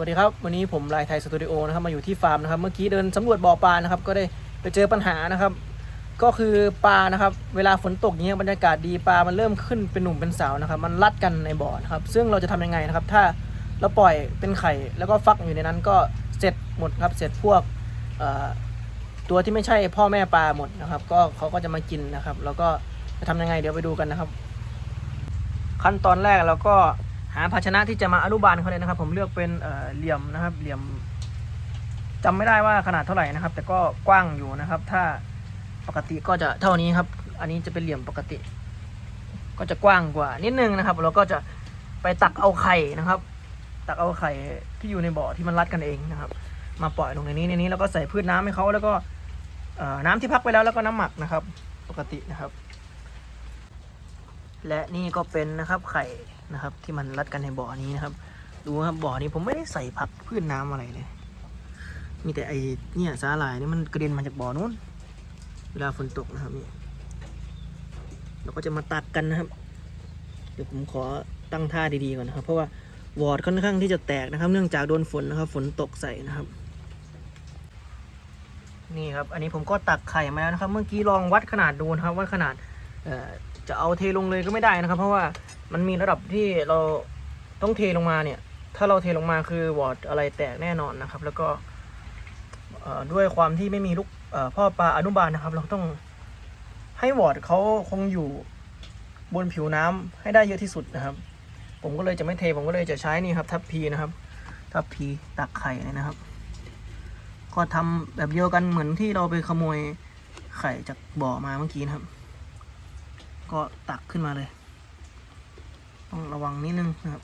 วัสดีครับ วันนี้ผมลายไทยสตูดิโอนะครับมาอยู่ที่ฟาร์มนะครับ เมื่อกี้เดินสำรวจบ่อปลานะครับ ก็ได้ไปเจอปัญหานะครับ ก็คือปลานะครับ เวลาฝนตกเนี้ยบรรยากาศดีปลามันเริ่มขึ้นเป็นหนุ่มเป็นสาวนะครับ มันรัดกันในบ่อนะครับ ซึ่งเราจะทำยังไงนะครับ ถ้าเราปล่อยเป็นไข่แล้วก็ฟักอยู่ในนั้นก็เสร็จหมดครับ เสร็จพวกตัวที่ไม่ใช่พ่อแม่ปลาหมดนะครับ ก็เขาก็จะมากินนะครับ แล้วก็จะทำยังไงเดี๋ยวไปดูกันนะครับ ขั้นตอนแรกเราก็ หาภาชนะที่จะมาอนุบาลเขาเลยนะครับ ผมเลือกเป็นเเหลี่ยมนะครับ เหลี่ยมจำไม่ได้ว่าขนาดเท่าไหร่นะครับ แต่ก็กว้างอยู่นะครับ ถ้าปกติก็จะเท่านี้ครับ อันนี้จะเป็นเหลี่ยมปกติ ก็จะกว้างกว่านิดนึงนะครับเราก็จะไปตักเอาไข่นะครับ ตักเอาไข่ที่อยู่ในบ่อที่มันรัดกันเองนะครับ มาปล่อยลงในนี้ในนี้แล้วก็ใส่พืชน้ำให้เขาแล้วก็น้ำที่พักไปแล้วแล้วก็น้ำหมักนะครับ ปกตินะครับ และนี่ก็เป็นนะครับไข่ นะครับ ที่มันรัดกันในบ่อนี้นะครับ ดูครับบ่อนี้ผมไม่ได้ใส่ผักพืชน้ำอะไรเลย มีแต่ไอเนี่ยสาหร่ายนี่มันกระเด็นมาจากบ่อนู้น เวลาฝนตกนะครับนี่เราก็จะมาตักกันนะครับ เดี๋ยวผมขอตั้งท่าดีๆก่อนนะครับ เพราะว่าวอร์ดค่อนข้างที่จะแตกนะครับ เนื่องจากโดนฝนนะครับ ฝนตกใส่นะครับ นี่ครับ อันนี้ผมก็ตักไข่มาแล้วนะครับ เมื่อกี้ลองวัดขนาดดูนะครับว่าขนาดจะเอาเทลงเลยก็ไม่ได้นะครับ เพราะว่า มันมีระดับที่เราต้องเทลงมาเนี่ย ถ้าเราเทลงมาคือวอร์ดอะไรแตกแน่นอนนะครับ แล้วก็ด้วยความที่ไม่มีลูกพ่อปลาอนุบาลนะครับ เราต้องให้วอร์ดเขาคงอยู่บนผิวน้ำให้ได้เยอะที่สุดนะครับ ผมก็เลยจะไม่เทผมก็เลยจะใช้นี่ครับทัพพีนะครับ ทัพพีตักไข่นี่นะครับ ก็ทำแบบเดียวกันเหมือนที่เราไปขโมยไข่จากบ่อมาเมื่อกี้นะครับ ก็ตักขึ้นมาเลย ต้องระวังนิดนึงนะครับ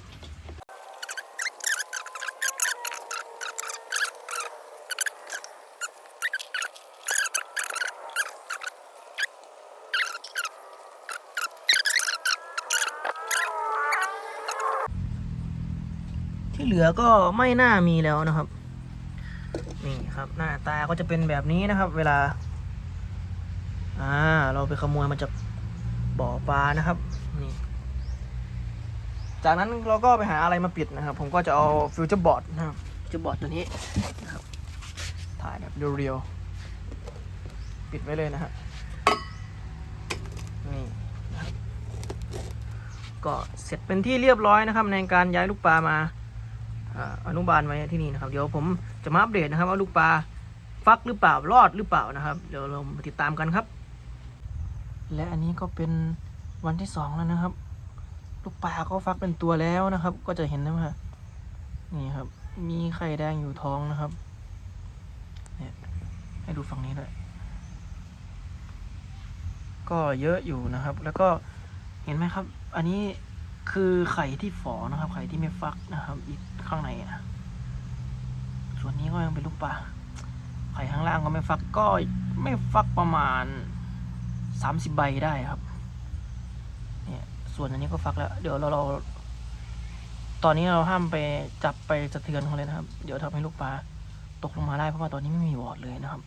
ที่เหลือก็ไม่น่ามีแล้วนะครับ นี่ครับ หน้าตาก็จะเป็นแบบนี้นะครับ เวลา อ่า เราไปขโมยมาจากบ่อปลานะครับ จากนั้นเราก็ไปหาอะไรมาปิดนะครับ ผมก็จะเอาฟิวเจอร์บอร์ดนะครับฟิวเจอร์บอร์ดตัวนี้นะครับถ่ายแบบเรียวๆปิดไว้เลยนะฮะนี่นะครับก็เสร็จเป็นที่เรียบร้อยนะครับ ในการย้ายลูกปลามาอ่าอนุบาลไว้ที่นี่นะครับ เดี๋ยวผมจะมาอัปเดตนะครับว่าลูกปลาฟักหรือเปล่ารอดหรือเปล่านะครับ เดี๋ยวเรามาติดตามกันครับ และอันนี้ก็เป็นวันที่สองแล้วนะครับ ลูกปลาก็ฟักเป็นตัวแล้วนะครับ ก็จะเห็นนะว่านี่ครับ มีไข่แดงอยู่ท้องนะครับเนี่ยให้ดูฝั่งนี้ด้วยก็เยอะอยู่นะครับ แล้วก็เห็นไหมครับ อันนี้คือไข่ที่ฝอนะครับ ไข่ที่ไม่ฟักนะครับ อีกข้างในนะส่วนนี้ก็ยังเป็นลูกปลาไข่ข้างล่างก็ไม่ฟักก็ไม่ฟักประมาณสามสิบใบได้ครับ ส่วนอันนี้ก็ฟักแล้ว เดี๋ยวเราเรา ตอนนี้เราห้ามไปจับไปสะเทือนเขาเลยนะครับ เดี๋ยวทำให้ลูกปลาตกลงมาได้เพราะว่าตอนนี้ไม่มีวอร์ดเลยนะครับ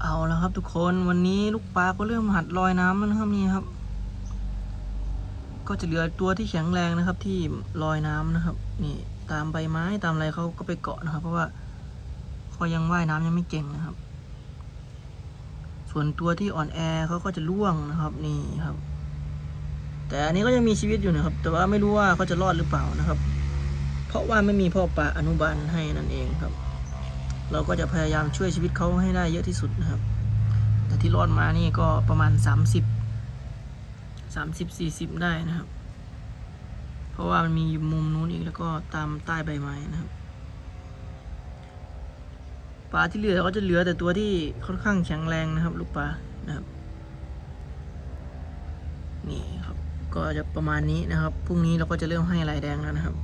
เอาแล้วครับ ทุกคนวันนี้ลูกปลาก็เริ่มหัดลอยน้ำแล้วนะครับนี่ครับ ก็จะเหลือตัวที่แข็งแรงนะครับ ที่ลอยน้ำนะครับ นี่ตามใบไม้ตามอะไรเขาก็ไปเกาะนะครับ เพราะว่าเขายังว่ายน้ำยังไม่เก่งนะครับ ส่วนตัวที่อ่อนแอเขาก็จะล่วงนะครับนี่ครับ แต่อันนี้ก็ยังมีชีวิตอยู่นะครับ แต่ว่าไม่รู้ว่าเขาจะรอดหรือเปล่านะครับ เพราะว่าไม่มีพ่อปลาอนุบาลให้นั่นเองครับ เราก็จะพยายามช่วยชีวิตเขาให้ได้เยอะที่สุดนะครับ แต่ที่รอดมานี่ก็ประมาณสามสิบสามสิบสี่สิบได้นะครับ เพราะว่ามันมีมุมนู้นอีกแล้วก็ตามใต้ใบไม้นะครับ ปลาที่เหลือก็จะเหลือแต่ตัวที่ค่อนข้างแข็งแรงนะครับ ลูกปลานะครับนี่ครับก็จะประมาณนี้นะครับพรุ่งนี้เราก็จะเริ่มให้ลายแดงแล้วนะครับ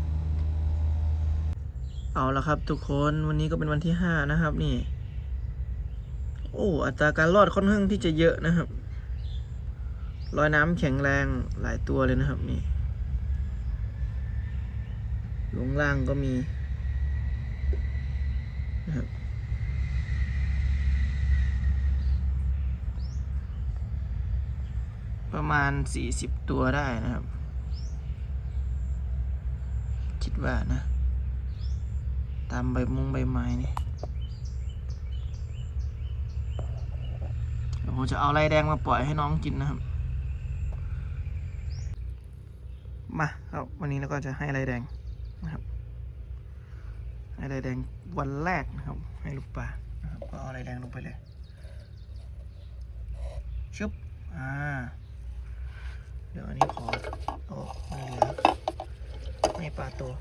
เอาละครับ ทุกคนวันนี้ก็เป็นวันที่ห้านะครับ นี่ โอ้อัตราการรอดค่อนข้างที่จะเยอะนะครับลอยน้ำแข็งแรงหลายตัวเลยนะครับ นี่ลงล่างก็มีนะครับ ประมาณ 40 ตัวได้นะครับ คิดว่านะ ตามใบมุงใบไม้นี่เดี๋ยวผมจะเอาไรแดงมาปล่อยให้น้องกินนะครับ มาครับวันนี้เราก็จะให้ไรแดงนะครับ ให้ไรแดงวันแรกนะครับ ให้ลูกปลานะครับก็เอาไรแดงลงไปเลยชึบอ่า เดี๋ยวอันนี้ขอโอ้ไม่เหลือให้ปลาโตว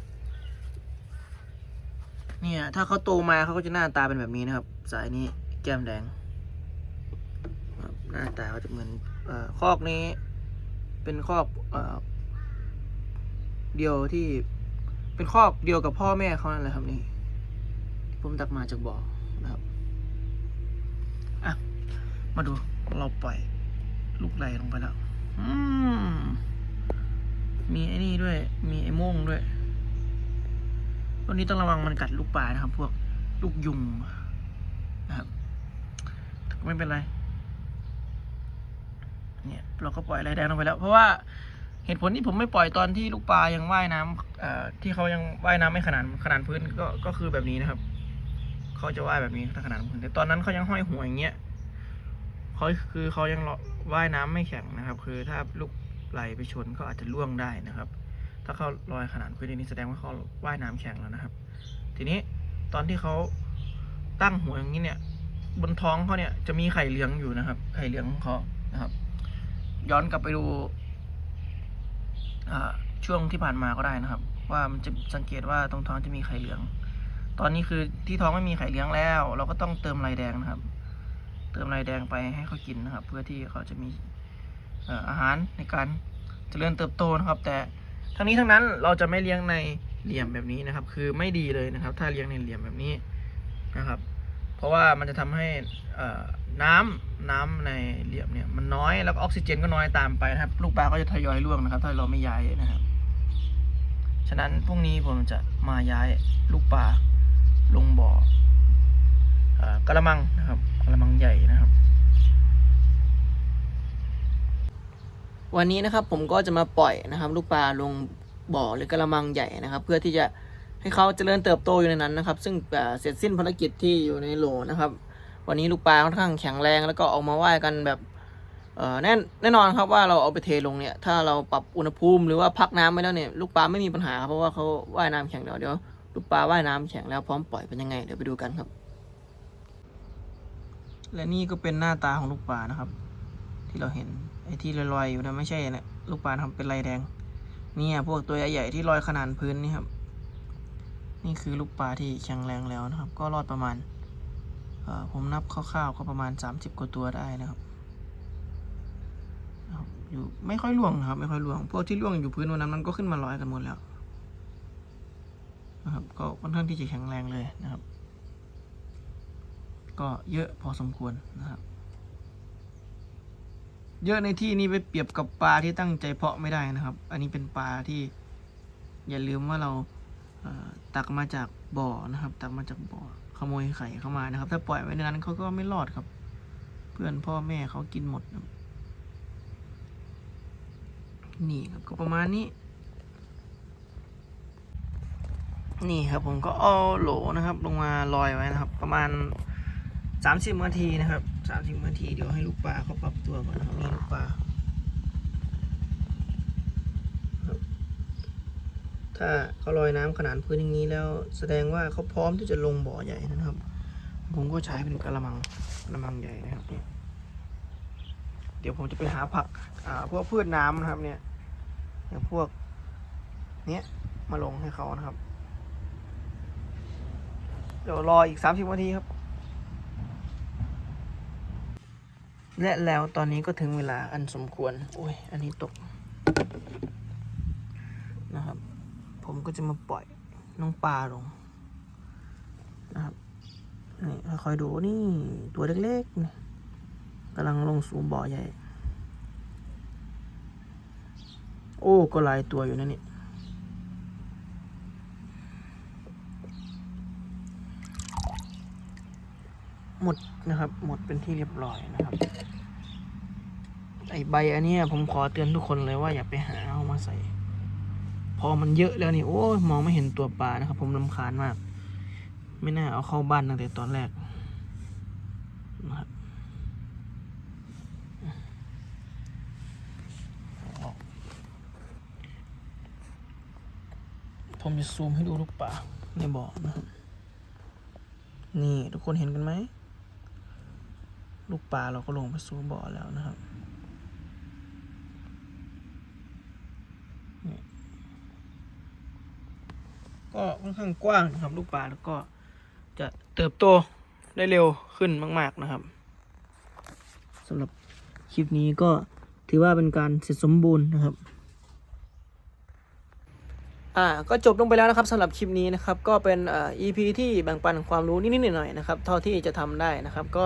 เนี่ย ถ้าเขาโตมาเขาก็จะหน้าตาเป็นแบบนี้นะครับ สายนี้แก้มแดง หน้าตาเขาจะเหมือนเอ่อคอกนี้ เป็นคอกเ,อเดียวที่เป็นคอกเดียวกับพ่อแม่เขานั่นแหละครับนี่ผมตักมาจากบ่อนะครับอะมาดูเราปล่อยลูกไหลลงไปแล้ว มีไอ้นี่ด้วย มีไอ้ม่งด้วยตัวนี้ต้องระวังมันกัดลูกปลานะครับ พวกลูกยุงนะครับไม่เป็นไร เนี่ย เราก็ปล่อยอะไรแดงลงไปแล้ว เพราะว่าเหตุผลที่ผมไม่ปล่อยตอนที่ลูกปลายังว่ายน้ำเอ่อที่เขายังว่ายน้ำไม่ขนาดขนาดพื้นก็ก็คือแบบนี้นะครับ เขาจะว่ายแบบนี้ถ้าขนาดพื้นแต่ตอนนั้นเขายังห้อยหัวอย่างเงี้ย เขาคือเขายังว่ายน้ำไม่แข็งนะครับ คือถ้าลูกไหลไปชนก็อาจจะล่วงได้นะครับ ถ้าเขาลอยขนาดพื้นนี้แสดงว่าเขาว่ายน้ำแข็งแล้วนะครับ ทีนี้ตอนที่เขาตั้งหัวอย่างนี้เนี่ย บนท้องเขาเนี่ยจะมีไข่เหลืองอยู่นะครับ ไข่เหลืองของเขานะครับ ย้อนกลับไปดูช่วงที่ผ่านมาก็ได้นะครับ ว่ามันจะสังเกตว่าตรงท้องจะมีไข่เหลือง ตอนนี้คือที่ท้องไม่มีไข่เหลืองแล้ว เราก็ต้องเติมลายแดงนะครับ เติมลายแดงไปให้เขากินนะครับ เพื่อที่เขาจะมีอาหารในการเจริญเติบโตนะครับ แต่ทั้งนี้ทั้งนั้นเราจะไม่เลี้ยงในเหลี่ยมแบบนี้นะครับ คือไม่ดีเลยนะครับ ถ้าเลี้ยงในเหลี่ยมแบบนี้นะครับ เพราะว่ามันจะทำให้เอ่อน้ำน้ำในเหลี่ยมเนี่ยมันน้อยแล้วก็ออกซิเจนก็น้อยตามไปนะครับ ลูกปลาก็จะทยอยร่วงนะครับ ถ้าเราไม่ย้ายนะครับ ฉะนั้นพรุ่งนี้ผมจะมาย้ายลูกปลาลงบ่ออกระมังนะครับ ระมังใหญ่นะครับ วันนี้นะครับผมก็จะมาปล่อยนะครับ ลูกปลาลงบ่อหรือกระมังใหญ่นะครับ เพื่อที่จะให้เขาเจริญเติบโตอยู่ในนั้นนะครับ ซึ่งเสร็จสิ้นภารกิจที่อยู่ในโหลนะครับ วันนี้ลูกปลาค่อนข้างแข็งแรงแล้วก็ออกมาว่ายกันแบบแน่นแน่นอนครับว่าเราเอาไปเทลงเนี่ย ถ้าเราปรับอุณหภูมิหรือว่าพักน้ำไว้แล้วเนี่ยลูกปลาไม่มีปัญหาครับเพราะว่าเขาว่ายน้ำแข็งแล้วเดี๋ยวลูกปลาว่ายน้ำแข็งแล้วพร้อมปล่อยเป็นยังไงเดี๋ยวไปดูกันครับ และนี่ก็เป็นหน้าตาของลูกปลานะครับ ที่เราเห็นไอ้ที่ลอยๆอยู่นะไม่ใช่นะลูกปลาทำเป็นลายแดงเนี่ยพวกตัวใหญ่ๆที่ลอยขนาดพื้นนี่ครับ นี่คือลูกปลาที่แข็งแรงแล้วนะครับ ก็รอดประมาณผมนับคร่าวๆก็ประมาณ 30 กว่าตัวได้นะครับนะครับอยู่ไม่ค่อยล่วงนะครับ ไม่ค่อยล่วง พวกที่ล่วงอยู่พื้นวันนั้นมันก็ขึ้นมาลอยกันหมดแล้วนะครับ ก็ค่อนข้างที่จะแข็งแรงเลยนะครับ ก็เยอะพอสมควรนะครับ เยอะในที่นี้ไปเปรียบกับปลาที่ตั้งใจเพาะไม่ได้นะครับ อันนี้เป็นปลาที่อย่าลืมว่าเราตักมาจากบ่อนะครับ ตักมาจากบ่อขโมยไข่เข้ามานะครับ ถ้าปล่อยไว้ในนั้นเขาก็ไม่รอดครับ เพื่อนพ่อแม่เขากินหมดนี่ครับก็ประมาณนี้ นี่ครับผมก็เอาโหลนะครับ ลงมาลอยไว้นะครับ ประมาณ สามสิบนาทีนะครับสามสิบนาทีเดี๋ยวให้ลูกปลาเขาปรับตัวก่อนนะครับนี่ลูกปลาถ้าเขาลอยน้ำขนาดพื้นอย่างนี้แล้วแสดงว่าเขาพร้อมที่จะลงบ่อใหญ่นะครับ ผมก็ใช้เป็นกระมังกระมังใหญ่นะครับเดี๋ยวผมจะไปหาผักอ่าพวกพืชน้ำนะครับเนี่ยอย่างพวกเนี้ยมาลงให้เขานะครับ เดี๋ยวรออีกสามสิบนาทีครับ และแล้วตอนนี้ก็ถึงเวลาอันสมควร โอ้ย อันนี้ตก นะครับ ผมก็จะมาปล่อยน้องปลาลง นะครับ นี่ค่อยดูนี่ตัวเล็กๆนี่กำลังลงสู่บ่อใหญ่ โอ้ ก็หลายตัวอยู่นะนี่ หมดนะครับ หมดเป็นที่เรียบร้อยนะครับ ไอใบอันนี้ผมขอเตือนทุกคนเลยว่าอย่าไปหาเอามาใส่ พอมันเยอะแล้วนี่โอ้ยมองไม่เห็นตัวปลานะครับ ผมลำคาญมาก ไม่น่าเอาเข้าบ้านตั้งแต่ตอนแรกนะครับผมจะซูมให้ดูลูกปลาในบ่อนะครับนี่ทุกคนเห็นกันไหม ลูกปลาเราก็ลงไปสู่บ่อแล้วนะครับนี่ก็ค่อนข้างกว้างนะครับ ลูกปลาแล้วก็จะเติบโตได้เร็วขึ้นมาก ๆนะครับสำหรับคลิปนี้ก็ถือว่าเป็นการเสร็จสมบูรณ์นะครับ อ่า ก็จบลงไปแล้วนะครับสำหรับคลิปนี้นะครับ ก็เป็นอ่า EP ที่แบ่งปันความรู้นิดๆหน่อยๆนะครับ เท่าที่จะทำได้นะครับ ก็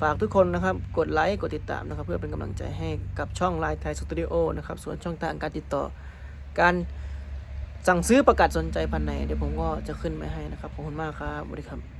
ฝากทุกคนนะครับกดไลค์กดติดตามนะครับ เพื่อเป็นกำลังใจให้กับช่องไลน์ไทยสตูดิโอนะครับส่วนช่องทางการติดต่อ การสั่งซื้อประกาศสนใจพันไหนเดี๋ยวผมก็จะขึ้นมาให้นะครับขอบคุณมากครับสวัสดีครับ